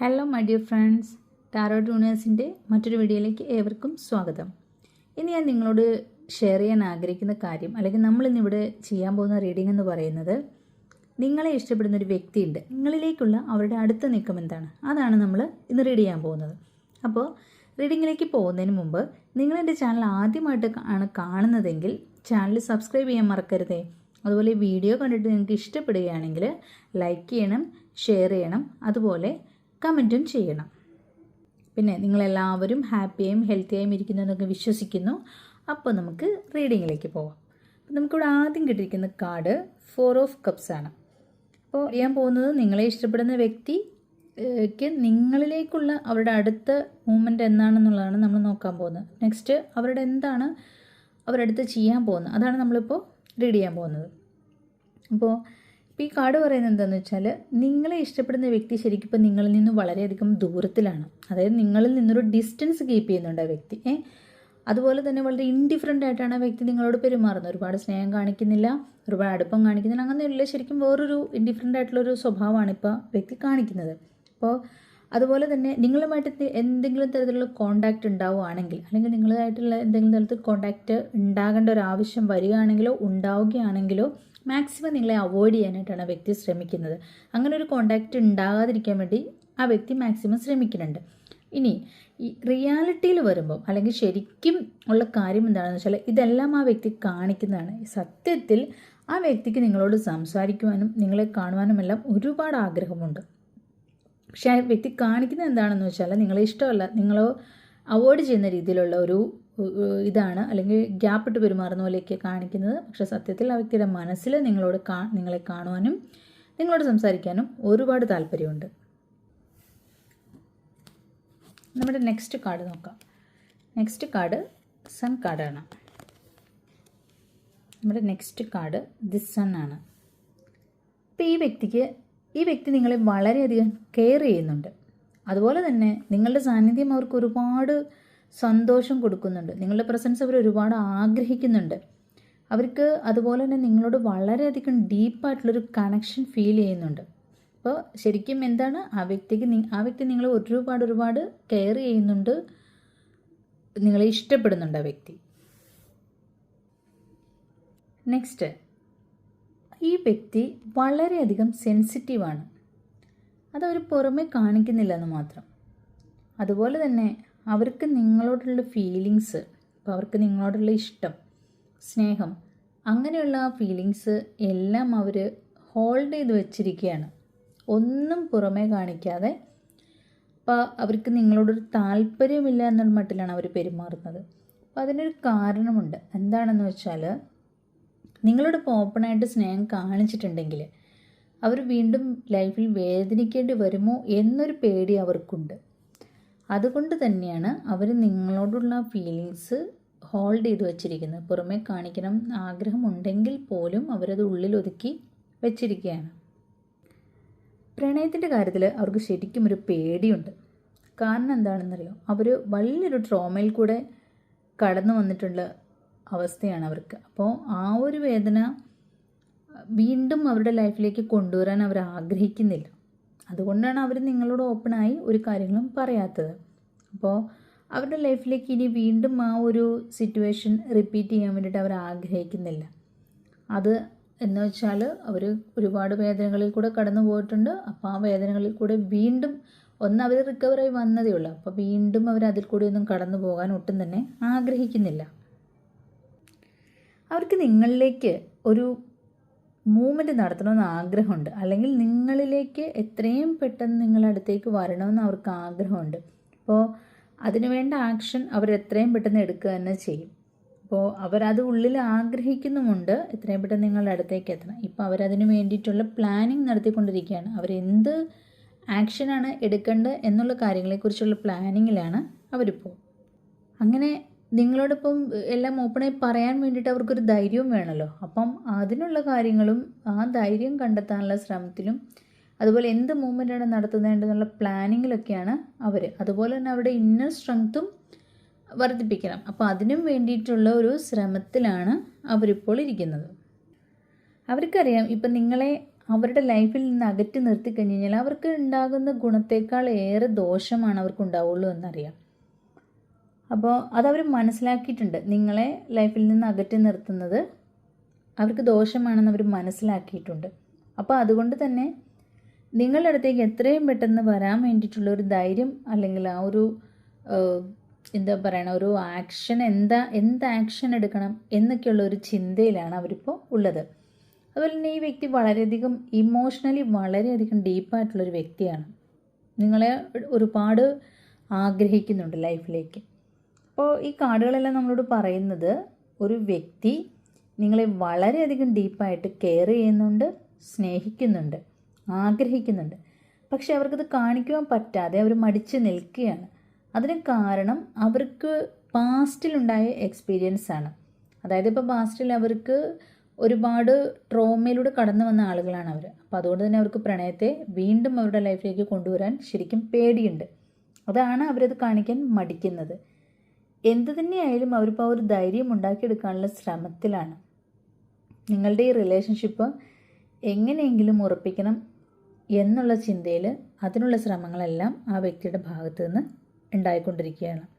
Hello my dear friends tarot യൂണിവേഴ്സിന്റെ മറ്റൊരു വീഡിയോയിലേക്ക് ഏവർക്കും സ്വാഗതം. ഇനി ഞാൻ നിങ്ങളോട് ഷെയർ ചെയ്യാൻ ആഗ്രഹിക്കുന്ന കാര്യം അല്ലെങ്കിൽ നമ്മൾ ഇന്നിവിടെ ചെയ്യാൻ പോകുന്ന റീഡിംഗ് എന്ന് പറയുന്നത് നിങ്ങളെ ഇഷ്ടപ്പെടുന്ന ഒരു വ്യക്തിയുണ്ട്. നിങ്ങളിലേക്കുള്ള അവരുടെ അടുത്ത നീക്കം എന്താണ്? അതാണ് നമ്മൾ ഇന്ന് റീഡ് ചെയ്യാൻ പോകുന്നത്. അപ്പോൾ റീഡിങ്ങിലേക്ക് പോകുന്നതിന് മുമ്പ് നിങ്ങളെന്റെ ചാനൽ ആദ്യമായിട്ട് ആണ് കാണുന്നതെങ്കിൽ ചാനൽ സബ്സ്ക്രൈബ് ചെയ്യാൻ മറക്കരുതേ. അതുപോലെ വീഡിയോ കണ്ടിട്ട് നിങ്ങൾക്ക് ഇഷ്ടപ്പെടുകയാണെങ്കിൽ ലൈക്ക് ചെയ്യണം ഷെയർ ചെയ്യണം. അതുപോലെ കമന്റും ചെയ്യണം. പിന്നെ നിങ്ങളെല്ലാവരും ഹാപ്പിയായും ഹെൽത്തിയായും ഇരിക്കുന്നെന്നൊക്കെ വിശ്വസിക്കുന്നു. അപ്പോൾ നമുക്ക് റീഡിങ്ങിലേക്ക് പോവാം. നമുക്കിവിടെ ആദ്യം കിട്ടിയിരിക്കുന്ന കാർഡ് ഫോർ ഓഫ് കപ്സ് ആണ്. അപ്പോൾ അറിയാൻ പോകുന്നത് നിങ്ങളെ ഇഷ്ടപ്പെടുന്ന വ്യക്തിക്ക് നിങ്ങളിലേക്കുള്ള അവരുടെ അടുത്ത മൂമെന്റ് എന്താണെന്നുള്ളതാണ് നമ്മൾ നോക്കാൻ പോകുന്നത്. നെക്സ്റ്റ് അവരുടെ എന്താണ് അവരുടെ അടുത്ത് ചെയ്യാൻ പോകുന്നത്? അതാണ് നമ്മളിപ്പോൾ റീഡ് ചെയ്യാൻ പോകുന്നത്. അപ്പോൾ ഇപ്പോൾ ഈ കാർഡ് പറയുന്നത് എന്താണെന്ന് വെച്ചാൽ നിങ്ങളെ ഇഷ്ടപ്പെടുന്ന വ്യക്തി ശരിക്കും ഇപ്പോൾ നിങ്ങളിൽ നിന്ന് വളരെയധികം ദൂരത്തിലാണ്. അതായത് നിങ്ങളിൽ നിന്നൊരു ഡിസ്റ്റൻസ് കീപ്പ് ചെയ്യുന്നുണ്ട് ആ വ്യക്തി. ഏ? അതുപോലെ തന്നെ വളരെ ഇൻഡിഫറന്റ് ആയിട്ടാണ് ആ വ്യക്തി നിങ്ങളോട് പെരുമാറുന്നത്. ഒരുപാട് സ്നേഹം കാണിക്കുന്നില്ല ഒരുപാട് അടുപ്പം കാണിക്കുന്നില്ല അങ്ങനെയുള്ള ശരിക്കും വേറൊരു ഇൻഡിഫറന്റ് ആയിട്ടുള്ളൊരു സ്വഭാവമാണ് ഇപ്പോൾ വ്യക്തി കാണിക്കുന്നത്. അപ്പോൾ അതുപോലെ തന്നെ നിങ്ങളുമായിട്ട് എന്തെങ്കിലും തരത്തിലുള്ള കോണ്ടാക്റ്റ് ഉണ്ടാവുകയാണെങ്കിൽ അല്ലെങ്കിൽ നിങ്ങളുമായിട്ടുള്ള എന്തെങ്കിലും തരത്തിൽ കോണ്ടാക്റ്റ് ഉണ്ടാകേണ്ട ഒരു ആവശ്യം വരികയാണെങ്കിലോ ഉണ്ടാവുകയാണെങ്കിലോ മാക്സിമം നിങ്ങളെ അവോയ്ഡ് ചെയ്യാനായിട്ടാണ് ആ വ്യക്തി ശ്രമിക്കുന്നത്. അങ്ങനെ ഒരു കോണ്ടാക്റ്റ് ഉണ്ടാകാതിരിക്കാൻ വേണ്ടി ആ വ്യക്തി മാക്സിമം ശ്രമിക്കുന്നുണ്ട്. ഇനി ഈ റിയാലിറ്റിയിൽ വരുമ്പോൾ അല്ലെങ്കിൽ ശരിക്കും ഉള്ള കാര്യം എന്താണെന്ന് വെച്ചാൽ ഇതെല്ലാം ആ വ്യക്തി കാണിക്കുന്നതാണ്. സത്യത്തിൽ ആ വ്യക്തിക്ക് നിങ്ങളോട് സംസാരിക്കുവാനും നിങ്ങളെ കാണുവാനുമെല്ലാം ഒരുപാട് ആഗ്രഹമുണ്ട്. പക്ഷേ ആ വ്യക്തി കാണിക്കുന്നത് എന്താണെന്ന് വെച്ചാൽ നിങ്ങളെ ഇഷ്ടമല്ല. നിങ്ങൾ അവോയ്ഡ് ചെയ്യുന്ന രീതിയിലുള്ള ഒരു ഇതാണ്. അല്ലെങ്കിൽ ഗ്യാപ്പ് ഇട്ട് പെരുമാറുന്ന പോലെയൊക്കെ കാണിക്കുന്നത്. പക്ഷെ സത്യത്തിൽ ആ വ്യക്തിയുടെ മനസ്സിൽ നിങ്ങളോട് കാ നിങ്ങളെ കാണുവാനും നിങ്ങളോട് സംസാരിക്കാനും ഒരുപാട് താല്പര്യമുണ്ട്. നമ്മുടെ നെക്സ്റ്റ് കാർഡ് നോക്കാം. നെക്സ്റ്റ് കാർഡ് സൺ കാർഡാണ്. നമ്മുടെ നെക്സ്റ്റ് കാർഡ് ദി സൺ ആണ്. അപ്പോൾ ഈ വ്യക്തിക്ക് ഈ വ്യക്തി നിങ്ങളെ വളരെയധികം കെയർ ചെയ്യുന്നുണ്ട്. അതുപോലെ തന്നെ നിങ്ങളുടെ സാന്നിധ്യം അവർക്ക് ഒരുപാട് സന്തോഷം കൊടുക്കുന്നുണ്ട്. നിങ്ങളുടെ പ്രസൻസ് അവർ ഒരുപാട് ആഗ്രഹിക്കുന്നുണ്ട്. അവർക്ക് അതുപോലെ തന്നെ നിങ്ങളോട് വളരെയധികം ഡീപ്പായിട്ടുള്ളൊരു കണക്ഷൻ ഫീൽ ചെയ്യുന്നുണ്ട്. അപ്പോൾ ശരിക്കും എന്താണ്? ആ വ്യക്തിക്ക് ആ വ്യക്തി നിങ്ങളെ ഒരുപാട് ഒരുപാട് കെയർ ചെയ്യുന്നുണ്ട്. നിങ്ങളെ ഇഷ്ടപ്പെടുന്നുണ്ട് ആ വ്യക്തി. നെക്സ്റ്റ് ഈ വ്യക്തി വളരെയധികം സെൻസിറ്റീവാണ് അതവർ പുറമെ കാണിക്കുന്നില്ല എന്ന് മാത്രം. അതുപോലെ തന്നെ അവർക്ക് നിങ്ങളോടുള്ള ഫീലിങ്സ് ഇപ്പോൾ അവർക്ക് നിങ്ങളോടുള്ള ഇഷ്ടം സ്നേഹം അങ്ങനെയുള്ള ആ ഫീലിങ്സ് എല്ലാം അവർ ഹോൾഡ് ചെയ്ത് വെച്ചിരിക്കുകയാണ്. ഒന്നും പുറമേ കാണിക്കാതെ അപ്പോൾ അവർക്ക് നിങ്ങളോടൊരു താല്പര്യമില്ല എന്നുള്ള മട്ടിലാണ് അവർ പെരുമാറുന്നത്. അപ്പോൾ അതിനൊരു കാരണമുണ്ട്. എന്താണെന്ന് വെച്ചാൽ നിങ്ങളോട് ഓപ്പണായിട്ട് സ്നേഹം കാണിച്ചിട്ടുണ്ടെങ്കിൽ അവർ വീണ്ടും ലൈഫിൽ വേദനിക്കേണ്ടി വരുമോ എന്നൊരു പേടി അവർക്കുണ്ട്. അതുകൊണ്ട് തന്നെയാണ് അവർ നിങ്ങളോടുള്ള ഫീലിങ്സ് ഹോൾഡ് ചെയ്ത് വച്ചിരിക്കുന്നത്. പുറമെ കാണിക്കണം ആഗ്രഹമുണ്ടെങ്കിൽ പോലും അവരത് ഉള്ളിൽ ഒതുക്കി വെച്ചിരിക്കുകയാണ്. പ്രണയത്തിന്റെ കാര്യത്തിൽ അവർക്ക് ശരിക്കും ഒരു പേടിയുണ്ട്. കാരണം എന്താണെന്നറിയോ? അവർ വലിയൊരു ട്രോമയിൽ കൂടെ കടന്നു വന്നിട്ടുള്ള അവസ്ഥയാണ് അവർക്ക്. അപ്പോൾ ആ ഒരു വേദന വീണ്ടും അവരുടെ ലൈഫിലേക്ക് കൊണ്ടുവരാൻ അവർ ആഗ്രഹിക്കുന്നില്ല. അതുകൊണ്ടാണ് അവർ നിങ്ങളോട് ഓപ്പണായി ഒരു കാര്യങ്ങളും പറയാത്തത്. അപ്പോൾ അവരുടെ ലൈഫിലേക്ക് ഇനി വീണ്ടും ആ ഒരു സിറ്റുവേഷൻ റിപ്പീറ്റ് ചെയ്യാൻ വേണ്ടിയിട്ട് അവർ ആഗ്രഹിക്കുന്നില്ല. അത് എന്ന് വെച്ചാൽ അവർ ഒരുപാട് വേദനകളിൽ കൂടെ കടന്നു പോയിട്ടുണ്ട്. അപ്പോൾ ആ വേദനകളിൽ കൂടെ വീണ്ടും ഒന്ന് അവർ റിക്കവറായി വന്നതേ ഉള്ളൂ. അപ്പോൾ വീണ്ടും അവർ അതിൽ കൂടി ഒന്നും കടന്നു പോകാൻ ഒട്ടും തന്നെ ആഗ്രഹിക്കുന്നില്ല. അവർക്ക് നിങ്ങളിലേക്ക് ഒരു മൂവ്മെന്റ് നടത്തണമെന്ന് ആഗ്രഹമുണ്ട്. അല്ലെങ്കിൽ നിങ്ങളിലേക്ക് എത്രയും പെട്ടെന്ന് നിങ്ങളുടെ അടുത്തേക്ക് വരണമെന്ന് അവർക്ക് ആഗ്രഹമുണ്ട്. അപ്പോൾ അതിനുവേണ്ട ആക്ഷൻ അവർ എത്രയും പെട്ടെന്ന് എടുക്കുക തന്നെ ചെയ്യും. അപ്പോൾ അവരത് ഉള്ളിൽ ആഗ്രഹിക്കുന്നുമുണ്ട് എത്രയും പെട്ടെന്ന് നിങ്ങളുടെ അടുത്തേക്ക് എത്തണം. ഇപ്പോൾ അവരതിനു വേണ്ടിയിട്ടുള്ള പ്ലാനിങ് നടത്തിക്കൊണ്ടിരിക്കുകയാണ്. അവരെന്ത് ആക്ഷനാണ് എടുക്കേണ്ടത് എന്നുള്ള കാര്യങ്ങളെക്കുറിച്ചുള്ള പ്ലാനിങ്ങിലാണ് അവരിപ്പോൾ അങ്ങനെ നിങ്ങളോടൊപ്പം എല്ലാം ഓപ്പണായി പറയാൻ വേണ്ടിയിട്ട് അവർക്കൊരു ധൈര്യവും വേണമല്ലോ അപ്പം അതിനുള്ള കാര്യങ്ങളും ആ ധൈര്യം കണ്ടെത്താനുള്ള ശ്രമത്തിലും അതുപോലെ എന്ത് മൂവ്മെന്റാണ് നടത്തുന്നതെന്നുള്ള പ്ലാനിങ്ങിലൊക്കെയാണ് അവർ അതുപോലെ തന്നെ അവരുടെ ഇന്നർ സ്ട്രെങ്ത്തും വർദ്ധിപ്പിക്കണം. അപ്പോൾ അതിനും വേണ്ടിയിട്ടുള്ള ഒരു ശ്രമത്തിലാണ് അവരിപ്പോൾ ഇരിക്കുന്നത്. അവർക്കറിയാം ഇപ്പം നിങ്ങളെ അവരുടെ ലൈഫിൽ നിന്ന് അകറ്റി നിർത്തി കഴിഞ്ഞ് കഴിഞ്ഞാൽ അവർക്ക് ഉണ്ടാകുന്ന ഗുണത്തേക്കാൾ ഏറെ ദോഷമാണ് അവർക്ക് ഉണ്ടാവുള്ളൂ എന്നറിയാം. അപ്പോൾ അതവർ മനസ്സിലാക്കിയിട്ടുണ്ട് നിങ്ങളെ ലൈഫിൽ നിന്ന് അകറ്റി നിർത്തുന്നത് അവർക്ക് ദോഷമാണെന്ന് അവർ മനസ്സിലാക്കിയിട്ടുണ്ട്. അപ്പോൾ അതുകൊണ്ട് തന്നെ നിങ്ങളുടെ അടുത്തേക്ക് എത്രയും പെട്ടെന്ന് വരാൻ വേണ്ടിയിട്ടുള്ള ഒരു ധൈര്യം അല്ലെങ്കിൽ ആ ഒരു എന്താ പറയണ ഒരു ആക്ഷൻ എന്താ എന്ത് ആക്ഷൻ എടുക്കണം എന്നൊക്കെയുള്ള ഒരു ചിന്തയിലാണ് അവരിപ്പോൾ ഉള്ളത്. അതുപോലെ തന്നെ ഈ വ്യക്തി വളരെയധികം ഇമോഷണലി വളരെയധികം ഡീപ്പായിട്ടുള്ളൊരു വ്യക്തിയാണ്. നിങ്ങളെ ഒരുപാട് ആഗ്രഹിക്കുന്നുണ്ട് ലൈഫിലേക്ക്. അപ്പോൾ ഈ കാർഡുകളെല്ലാം നമ്മളോട് പറയുന്നത് ഒരു വ്യക്തി നിങ്ങളെ വളരെയധികം ഡീപ്പായിട്ട് കെയർ ചെയ്യുന്നുണ്ട് സ്നേഹിക്കുന്നുണ്ട് ആഗ്രഹിക്കുന്നുണ്ട്. പക്ഷെ അവർക്കത് കാണിക്കുവാൻ പറ്റാതെ അവർ മടിച്ച് നിൽക്കുകയാണ്. അതിന് കാരണം അവർക്ക് പാസ്റ്റിലുണ്ടായ എക്സ്പീരിയൻസ് ആണ് അതായത് ഇപ്പോൾ പാസ്റ്റിൽ അവർക്ക് ഒരുപാട് ട്രോമയിലൂടെ കടന്നു വന്ന ആളുകളാണ് അവർ അപ്പോൾ അതുകൊണ്ട് തന്നെ അവർക്ക് പ്രണയത്തെ വീണ്ടും അവരുടെ ലൈഫിലേക്ക് കൊണ്ടുവരാൻ ശരിക്കും പേടിയുണ്ട്. അതാണ് അവരത് കാണിക്കാൻ മടിക്കുന്നത്. എന്ത് തന്നെയായാലും അവരിപ്പോൾ ആ ഒരു ധൈര്യം ഉണ്ടാക്കിയെടുക്കാനുള്ള ശ്രമത്തിലാണ്. നിങ്ങളുടെ ഈ റിലേഷൻഷിപ്പ് എങ്ങനെയെങ്കിലും ഉറപ്പിക്കണം എന്നുള്ള ചിന്തയിൽ അതിനുള്ള ശ്രമങ്ങളെല്ലാം ആ വ്യക്തിയുടെ ഭാഗത്തു നിന്ന് ഉണ്ടായിക്കൊണ്ടിരിക്കുകയാണ്.